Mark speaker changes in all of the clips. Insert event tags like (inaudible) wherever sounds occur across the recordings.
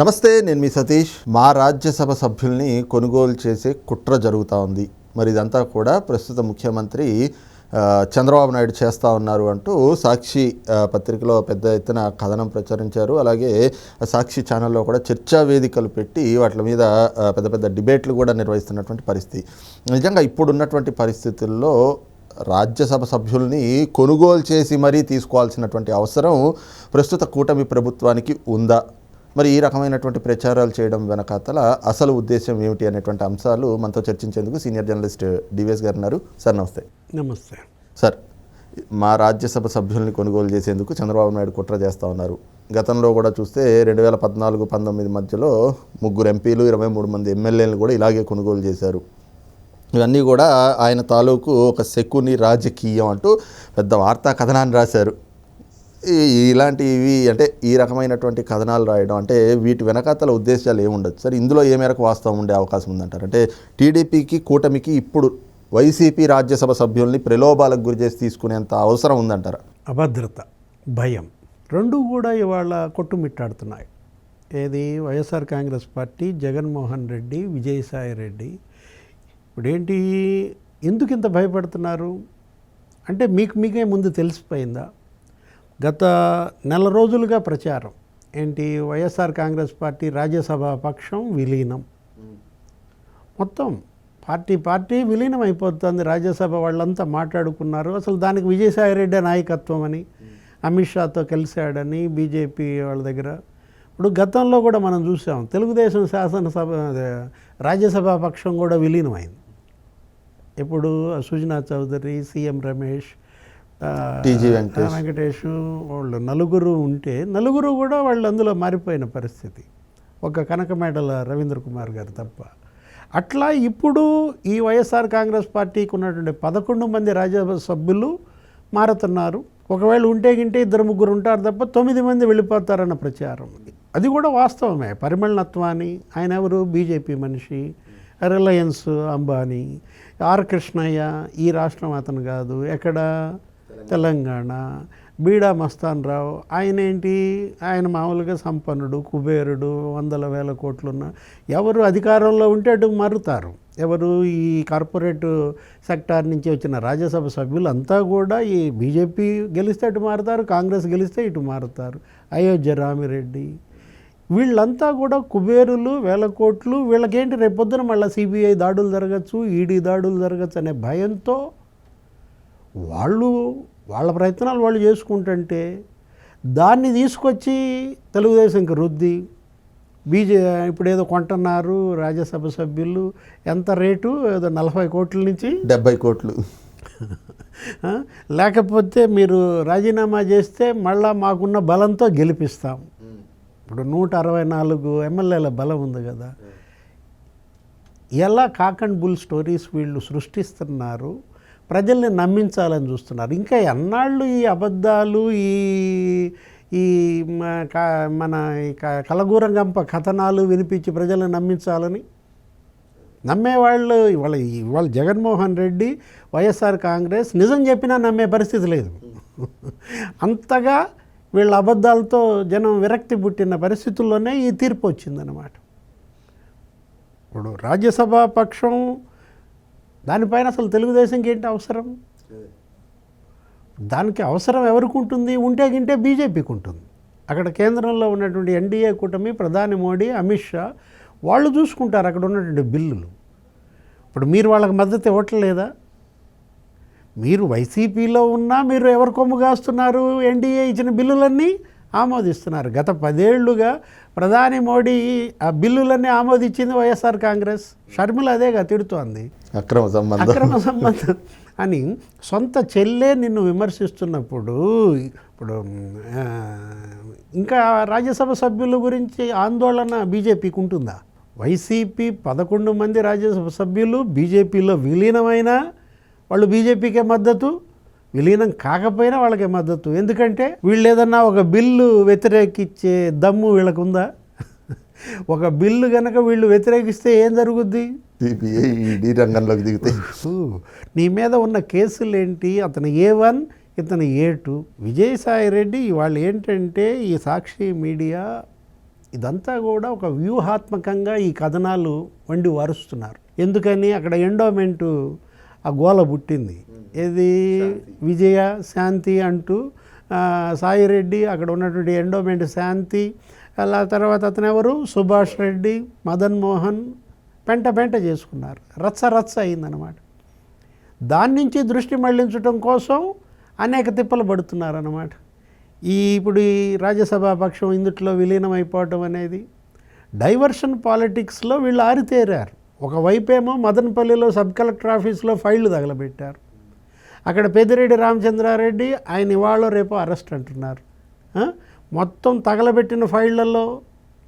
Speaker 1: నమస్తే నేను మీ సతీష్. మా రాజ్యసభ సభ్యుల్ని కొనుగోలు చేసే కుట్ర జరుగుతూ ఉంది. మరి ఇదంతా కూడా ప్రస్తుత ముఖ్యమంత్రి చంద్రబాబు నాయుడు చేస్తూ ఉన్నారు అంటూ సాక్షి పత్రికలో పెద్ద ఎత్తున కథనం ప్రచురించారు. అలాగే సాక్షి ఛానల్లో కూడా చర్చా వేదికలు పెట్టి వాటి మీద పెద్ద పెద్ద డిబేట్లు కూడా నిర్వహిస్తున్నటువంటి పరిస్థితి. నిజంగా ఇప్పుడున్నటువంటి పరిస్థితుల్లో రాజ్యసభ సభ్యుల్ని కొనుగోలు చేసి మరీ తీసుకోవాల్సినటువంటి అవసరం ప్రస్తుత కూటమి ప్రభుత్వానికి ఉందా? మరి ఈ రకమైనటువంటి ప్రచారాలు చేయడం వెనకాతల అసలు ఉద్దేశం ఏమిటి అనేటువంటి అంశాలు మనతో చర్చించేందుకు సీనియర్ జర్నలిస్ట్ డివిఎస్ గారు ఉన్నారు. సార్ నమస్తే.
Speaker 2: నమస్తే.
Speaker 1: సార్ మా రాజ్యసభ సభ్యుల్ని కొనుగోలు చేసేందుకు చంద్రబాబు నాయుడు కుట్ర చేస్తూ ఉన్నారు. గతంలో కూడా చూస్తే రెండు వేల పద్నాలుగు పంతొమ్మిది మధ్యలో ముగ్గురు ఎంపీలు ఇరవై మూడు మంది ఎమ్మెల్యేలు కూడా ఇలాగే కొనుగోలు చేశారు. ఇవన్నీ కూడా ఆయన తాలూకు ఒక శకుని రాజకీయం అంటూ పెద్ద వార్తా కథనాన్ని రాశారు. ఇలాంటివి అంటే ఈ రకమైనటువంటి కథనాలు రాయడం అంటే వీటి వెనకాతల ఉద్దేశాలు ఏముండదు సార్ ఇందులో ఏ మేరకు వాస్తవం ఉండే అవకాశం ఉందంటారు? అంటే టీడీపీకి కూటమికి ఇప్పుడు వైసీపీ రాజ్యసభ సభ్యుల్ని ప్రలోభాలకు గురి చేసి తీసుకునేంత అవసరం ఉందంటారా?
Speaker 2: అభద్రత భయం రెండు కూడా ఇవాళ కొట్టుమిట్టాడుతున్నాయి. ఏది? వైఎస్ఆర్ కాంగ్రెస్ పార్టీ జగన్మోహన్ రెడ్డి విజయసాయి రెడ్డి. ఇప్పుడేంటి? ఎందుకు ఇంత భయపడుతున్నారు? అంటే మీకు మీకే ముందు తెలిసిపోయిందా? గత నెల రోజులుగా ప్రచారం. ఏంటి? వైఎస్ఆర్ కాంగ్రెస్ పార్టీ రాజ్యసభ పక్షం విలీనం. మొత్తం పార్టీ పార్టీ విలీనం అయిపోతుంది. రాజ్యసభ వాళ్ళంతా మాట్లాడుకున్నారు. అసలు దానికి విజయసాయి రెడ్డి నాయకత్వం అని అమిత్ షాతో కలిశాడని బీజేపీ వాళ్ళ దగ్గర. ఇప్పుడు గతంలో కూడా మనం చూసాం. తెలుగుదేశం శాసనసభ రాజ్యసభ పక్షం కూడా విలీనమైంది. ఇప్పుడు సుజనా చౌదరి సీఎం రమేష్
Speaker 1: టీజీ వెంకటేష్.
Speaker 2: వెంకటేష్ వాళ్ళు నలుగురు ఉంటే నలుగురు కూడా వాళ్ళు అందులో మారిపోయిన పరిస్థితి. ఒక కనకమేడల రవీంద్ర కుమార్ గారు తప్ప. అట్లా ఇప్పుడు ఈ వైఎస్ఆర్ కాంగ్రెస్ పార్టీకి ఉన్నటువంటి పదకొండు మంది రాజ్యసభ సభ్యులు మారుతున్నారు. ఒకవేళ ఉంటే గింటే ఇద్దరు ముగ్గురు ఉంటారు తప్ప తొమ్మిది మంది వెళ్ళిపోతారన్న ప్రచారం అది కూడా వాస్తవమే. పరిమళనత్వాని ఆయన ఎవరు? బీజేపీ మనిషి. రిలయన్స్ అంబానీ. ఆర్ కృష్ణయ్య ఈ రాష్ట్రం అతను కాదు. ఎక్కడ? తెలంగాణ బీడా మస్తాన్ రావు ఆయన ఏంటి? ఆయన మామూలుగా సంపన్నుడు కుబేరుడు వందల వేల కోట్లున్న ఎవరు అధికారంలో ఉంటే అటు మారుతారు. ఎవరు ఈ కార్పొరేట్ సెక్టార్ నుంచి వచ్చిన రాజ్యసభ సభ్యులు అంతా కూడా ఈ బీజేపీ గెలిస్తే అటు మారుతారు కాంగ్రెస్ గెలిస్తే ఇటు మారుతారు. అయోధ్య రామిరెడ్డి. వీళ్ళంతా కూడా కుబేరులు వేల కోట్లు వీళ్ళకేంటి రేపొద్దున మళ్ళీ సిబిఐ దాడులు జరగచ్చు ఈడీ దాడులు జరగచ్చు అనే భయంతో వాళ్ళు వాళ్ళ ప్రయత్నాలు వాళ్ళు చేసుకుంటుంటే దాన్ని తీసుకొచ్చి తెలుగుదేశంకి రుద్ది. బీజే ఇప్పుడు ఏదో కొంటున్నారు రాజ్యసభ సభ్యులు ఎంత రేటు? ఏదో నలభై కోట్ల నుంచి?
Speaker 1: డెబ్బై కోట్లు.
Speaker 2: లేకపోతే మీరు రాజీనామా చేస్తే మళ్ళా మాకున్న బలంతో గెలిపిస్తాం. ఇప్పుడు నూట అరవై నాలుగు ఎమ్మెల్యేల బలం ఉంది కదా. ఎలా కాక్ అండ్ బుల్ స్టోరీస్ వీళ్ళు సృష్టిస్తున్నారు? ప్రజల్ని నమ్మించాలని చూస్తున్నారు. ఇంకా ఎన్నాళ్ళు ఈ అబద్ధాలు ఈ ఈ మ- మన ఈ క- కలగూరంగంప కథనాలు వినిపించి ప్రజల్ని నమ్మించాలని? నమ్మేవాళ్ళు ఇవాళ ఇవాళ జగన్మోహన్ రెడ్డి వైఎస్ఆర్ కాంగ్రెస్ నిజం చెప్పినా నమ్మే పరిస్థితి లేదు. అంతగా వీళ్ళ అబద్ధాలతో జనం విరక్తి పుట్టిన పరిస్థితుల్లోనే ఈ తీర్పు వచ్చిందనమాట ఇప్పుడు రాజ్యసభ పక్షం దానిపైన అసలు తెలుగుదేశంకి ఏంటి అవసరం? దానికి అవసరం ఎవరికి ఉంటుంది? ఉంటే గింటే బీజేపీకి ఉంటుంది. అక్కడ కేంద్రంలో ఉన్నటువంటి ఎన్డీఏ కూటమి ప్రధాని మోడీ అమిత్ షా వాళ్ళు చూసుకుంటారు అక్కడ ఉన్నటువంటి బిల్లులు. ఇప్పుడు మీరు వాళ్ళకి మద్దతు ఇవ్వట్లేదా? మీరు వైసీపీలో ఉన్నా మీరు ఎవరు కొమ్ము కాస్తున్నారు? ఎన్డీఏ ఇచ్చిన బిల్లులన్నీ? ఆమోదిస్తున్నారు. గత పదేళ్ళుగా ప్రధాని మోడీ ఆ బిల్లులన్నీ ఆమోదించింది వైఎస్ఆర్ కాంగ్రెస్. షర్మిల అదేగా తిడుతోంది.
Speaker 1: అక్రమ సంబంధం.
Speaker 2: అక్రమ సంబంధం. అని సొంత చెల్లె నిన్ను విమర్శిస్తున్నప్పుడు ఇప్పుడు ఇంకా రాజ్యసభ సభ్యుల గురించి ఆందోళన బీజేపీకి ఉంటుందా? వైసీపీ పదకొండు మంది రాజ్యసభ సభ్యులు బీజేపీలో విలీనమైన వాళ్ళు బీజేపీకే మద్దతు? విలీనం కాకపోయినా వాళ్ళకే మద్దతు. ఎందుకంటే వీళ్ళు ఏదన్నా ఒక బిల్లు వ్యతిరేకించే దమ్ము వీళ్ళకు ఉందా ఒక బిల్లు కనుక వీళ్ళు వ్యతిరేకిస్తే ఏం జరుగుద్ది?
Speaker 1: ఈడీ రంగంలోకి దిగితే.
Speaker 2: ఊ, నీ మీద ఉన్న కేసులు ఏంటి అతను ఏ వన్ ఇతను ఏ టూ. విజయసాయి రెడ్డి వాళ్ళు ఏంటంటే ఈ సాక్షి మీడియా ఇదంతా కూడా ఒక వ్యూహాత్మకంగా ఈ కథనాలు వండి వారుస్తున్నారు. ఎందుకని? అక్కడ ఎండోమెంటు ఆ గోల పుట్టింది. ఏది? విజయ శాంతి అంటూ సాయిరెడ్డి అక్కడ ఉన్నటువంటి ఎండోమెంట్ శాంతి అలా తర్వాత అతను ఎవరు? సుభాష్ రెడ్డి మదన్ మోహన్ పెంట పెంట చేసుకున్నారు. రచ్చ రచ్చ అయిందనమాట దాని నుంచి దృష్టి మళ్ళించడం కోసం అనేక తిప్పలు పడుతున్నారన్నమాట. ఈ ఇప్పుడు ఈ రాజ్యసభ పక్షం ఇందుట్లో విలీనం అయిపోవటం అనేది డైవర్షన్ పాలిటిక్స్లో వీళ్ళు ఆరితేరారు. ఒకవైపేమో మదనపల్లిలో సబ్ కలెక్టర్ ఆఫీస్లో ఫైళ్ళు తగలబెట్టారు. అక్కడ పెద్దిరెడ్డి రామచంద్రారెడ్డి ఆయన ఇవాళ రేపు అరెస్ట్ అంటున్నారు. మొత్తం తగలబెట్టిన ఫైళ్ళలో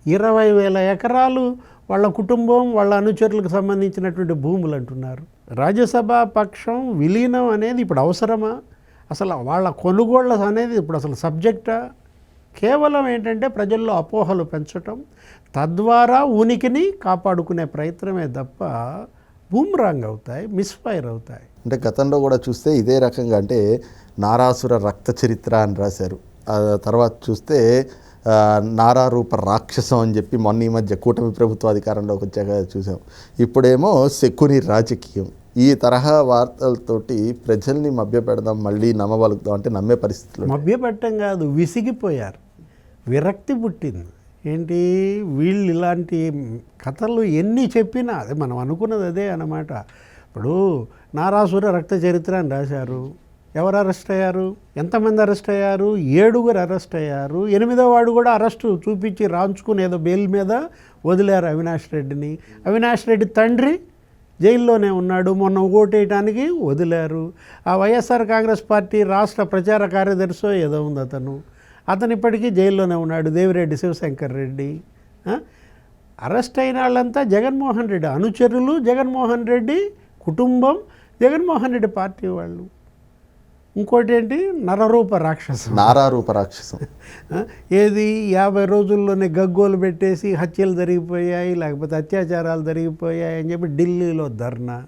Speaker 2: ఇరవై వేల ఎకరాలు వాళ్ళ కుటుంబం వాళ్ళ అనుచరులకు సంబంధించినటువంటి భూములు అంటున్నారు. రాజ్యసభ పక్షం విలీనం అనేది ఇప్పుడు అవసరమా? అసలు వాళ్ళ కొనుగోళ్ళ అనేది ఇప్పుడు అసలు సబ్జెక్టా? కేవలం ఏంటంటే ప్రజల్లో అపోహలు పెంచటం తద్వారా ఉనికిని కాపాడుకునే ప్రయత్నమే తప్ప బూమ్రాంగ్ అవుతాయి మిస్ఫైర్ అవుతాయి.
Speaker 1: అంటే గతంలో కూడా చూస్తే ఇదే రకంగా అంటే నారాసుర రక్త చరిత్ర అని రాశారు. ఆ తర్వాత చూస్తే నారారూప రాక్షసం అని చెప్పి మొన్న ఈ మధ్య కూటమి ప్రభుత్వ అధికారంలోకి వచ్చాక చూసాం. ఇప్పుడేమో శకుని రాజకీయం. ఈ తరహా వార్తలతోటి ప్రజల్ని మభ్యపెడదాం మళ్ళీ నమ్మబలుగుదాం అంటే నమ్మే పరిస్థితులు
Speaker 2: మభ్యపెట్టం కాదు విసిగిపోయారు. విరక్తి పుట్టింది. ఏంటి? వీళ్ళు ఇలాంటి కథలు ఎన్ని చెప్పినా అదే మనం అనుకున్నది అదే అన్నమాట. ఇప్పుడు నారాసుర రక్త చరిత్ర అని రాశారు. ఎవరు అరెస్ట్ అయ్యారు? ఎంతమంది అరెస్ట్ అయ్యారు? ఏడుగురు అరెస్ట్ అయ్యారు. ఎనిమిదో వాడు కూడా అరెస్టు చూపించి రాంచుకుని ఏదో బెయిల్ మీద వదిలారు అవినాష్ రెడ్డిని. అవినాష్ రెడ్డి తండ్రి జైల్లోనే ఉన్నాడు. మొన్న ఓటేయటానికి వదిలారు. ఆ వైఎస్ఆర్ కాంగ్రెస్ పార్టీ రాష్ట్ర ప్రచార కార్యదర్శి ఏదో ఉంది అతను. అతను ఇప్పటికీ జైల్లోనే ఉన్నాడు దేవిరెడ్డి శివశంకర్ రెడ్డి? అరెస్ట్ అయిన వాళ్ళంతా జగన్మోహన్ రెడ్డి. అనుచరులు జగన్మోహన్ రెడ్డి కుటుంబం జగన్మోహన్ రెడ్డి పార్టీ వాళ్ళు. ఇంకోటి ఏంటి? నరరూప రాక్షసం.
Speaker 1: నారారూప రాక్షసం. (laughs)
Speaker 2: ఏది? యాభై రోజుల్లోనే గగ్గోలు పెట్టేసి హత్యలు జరిగిపోయాయి లేకపోతే అత్యాచారాలు జరిగిపోయాయి అని చెప్పి ఢిల్లీలో ధర్నా.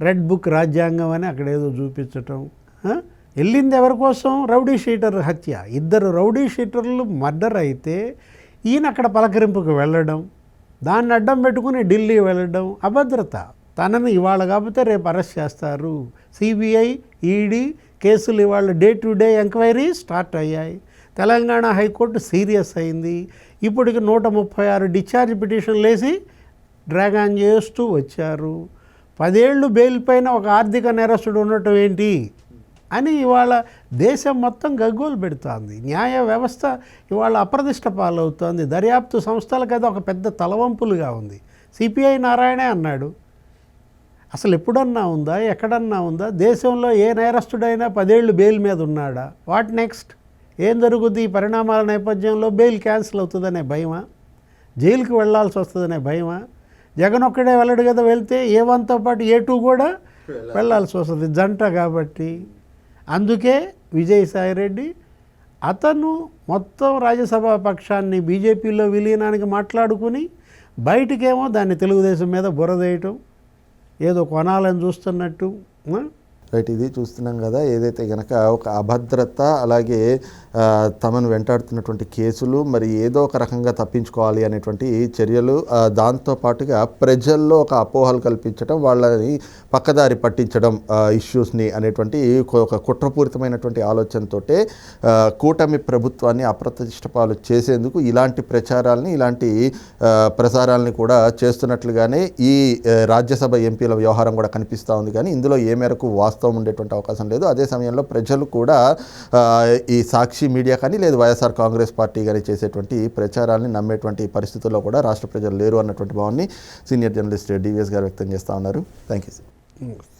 Speaker 2: రెడ్ బుక్ రాజ్యాంగం అని అక్కడ ఏదో చూపించటం? వెళ్ళింది ఎవరి కోసం? రౌడీ షీటర్ హత్య. ఇద్దరు రౌడీ షీటర్లు మర్డర్ అయితే ఈయన అక్కడ పలకరింపుకు వెళ్ళడం దాన్ని అడ్డం పెట్టుకుని ఢిల్లీ వెళ్ళడం అభద్రత. తనని ఇవాళ కాకపోతే రేపు అరెస్ట్ చేస్తారు. సిబిఐ ఈడీ కేసులు ఇవాళ day to day enquiry start అయ్యాయి. తెలంగాణ హైకోర్టు సీరియస్ అయింది. ఇప్పటికి నూట ముప్పై ఆరు డిశ్చార్జ్ పిటిషన్లు వేసి డ్రాగాన్ చేస్తూ వచ్చారు. పదేళ్ళు బెయిల్ పైన ఒక ఆర్థిక నేరస్తుడు ఉండటం ఏంటి? అని ఇవాళ దేశం మొత్తం గగ్గోలు పెడుతోంది. న్యాయ వ్యవస్థ ఇవాళ అప్రదిష్ట పాలవుతోంది. దర్యాప్తు సంస్థలకు అది ఒక పెద్ద తలవంపులుగా ఉంది. సిపిఐ నారాయణే అన్నాడు. అసలు ఎప్పుడన్నా ఉందా? ఎక్కడన్నా ఉందా? దేశంలో ఏ నేరస్తుడైనా పదేళ్ళు బెయిల్ మీద ఉన్నాడా? What next? ఏం జరుగుద్ది? ఈ పరిణామాల నేపథ్యంలో బెయిల్ క్యాన్సిల్ అవుతుందనే భయమా? జైలుకి వెళ్ళాల్సి వస్తుందనే భయమా? జగన్ ఒక్కడే వెళ్ళడు కదా వెళ్తే ఏ వన్తో పాటు ఏ టూ కూడా వెళ్ళాల్సి వస్తుంది. జంట కాబట్టి. అందుకే విజయసాయిరెడ్డి అతను మొత్తం రాజ్యసభ పక్షాన్ని బీజేపీలో విలీనానికి మాట్లాడుకుని బయటికేమో దాన్ని తెలుగుదేశం మీద బురదేయటం ఏదో కొనాలని చూస్తున్నట్టు
Speaker 1: రైట్ ఇది చూస్తున్నాం కదా ఏదైతే గనక ఒక అభద్రత అలాగే తమను వెంటాడుతున్నటువంటి కేసులు మరి ఏదో ఒక రకంగా తప్పించుకోవాలి అనేటువంటి చర్యలు దాంతోపాటుగా దాంతో పాటుగా ప్రజల్లో ఒక అపోహలు కల్పించడం వాళ్ళని పక్కదారి పట్టించడం ఇష్యూస్ని అనేటువంటి ఒక- కుట్రపూరితమైనటువంటి ఆలోచనతోటే కూటమి ప్రభుత్వాన్ని అప్రతిష్టపాలు చేసేందుకు ఇలాంటి ప్రచారాలని ఇలాంటి ప్రసారాలని కూడా చేస్తున్నట్లుగానే ఈ రాజ్యసభ ఎంపీల వ్యవహారం కూడా కనిపిస్తూ ఉంది. కానీ ఇందులో ఏ మేరకు వాస్తవం ఉండేటువంటి అవకాశం లేదు. అదే సమయంలో ప్రజలు కూడా ఈ సాక్షి మీడియా కానీ లేదు వైఎస్ఆర్ కాంగ్రెస్ పార్టీ కానీ చేసేటువంటి ప్రచారాన్ని నమ్మేటువంటి పరిస్థితుల్లో కూడా రాష్ట్ర ప్రజలు లేరు అన్నటువంటి భావాన్ని సీనియర్ జర్నలిస్ట్ డివిఎస్ గారు వ్యక్తం చేస్తూ ఉన్నారు. Thank you sir